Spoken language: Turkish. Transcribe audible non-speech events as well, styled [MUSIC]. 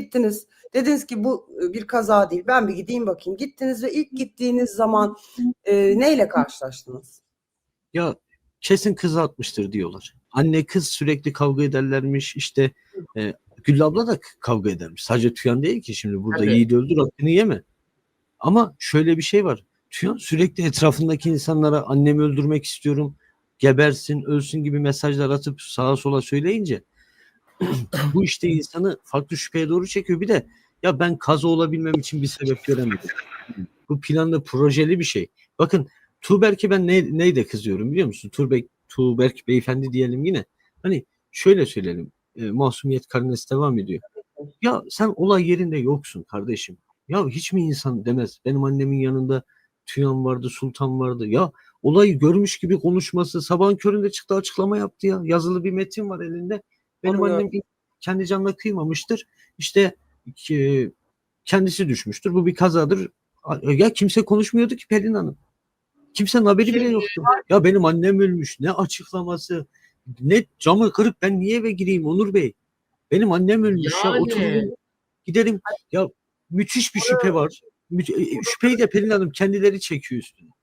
gittiniz. Dediniz ki bu e, bir kaza değil. Ben bir gideyim bakayım. Gittiniz ve ilk gittiğiniz zaman e, neyle karşılaştınız? Ya kesin kız atmıştır diyorlar. Anne kız sürekli kavga ederlermiş. İşte e, Gül abla da kavga edermiş. Sadece Tüyan değil ki şimdi burada Tabii. yiğit öldür hakkını yeme. Ama şöyle bir şey var. Tüyan sürekli etrafındaki insanlara annemi öldürmek istiyorum, gebersin, ölsün gibi mesajlar atıp sağa sola söyleyince [CLEARS THROAT] bu işte insanı farklı şüpheye doğru çekiyor. Bir de ya ben kaza olabilmem için bir sebep göremedim. Bu planlı projeli bir şey. Bakın Tuğberk'e ben ne, neyle kızıyorum biliyor musun? Tuğberk, Tuğberk beyefendi diyelim yine. Hani şöyle söyleyelim. E, masumiyet karinesi devam ediyor. Ya sen olay yerinde yoksun kardeşim. Ya hiç mi insan demez. Benim annemin yanında Tüyan vardı, Sultan vardı. Ya olayı görmüş gibi konuşması. Sabahın köründe çıktı açıklama yaptı ya. Yazılı bir metin var elinde. Benim Anlıyorum. annem kendi canına kıymamıştır. İşte ki, kendisi düşmüştür. Bu bir kazadır. Ya kimse konuşmuyordu ki Pelin Hanım. Kimsenin haberi bile Şimdi- yoktu. Ya benim annem ölmüş. Ne açıklaması? Ne camı kırıp ben niye eve gireyim Onur Bey? Benim annem ölmüş ya. Yani. Oturun. Gidelim. Ya müthiş bir şüphe var. Mü- e, Şüpheyi de Pelin Hanım kendileri çekiyor üstüne.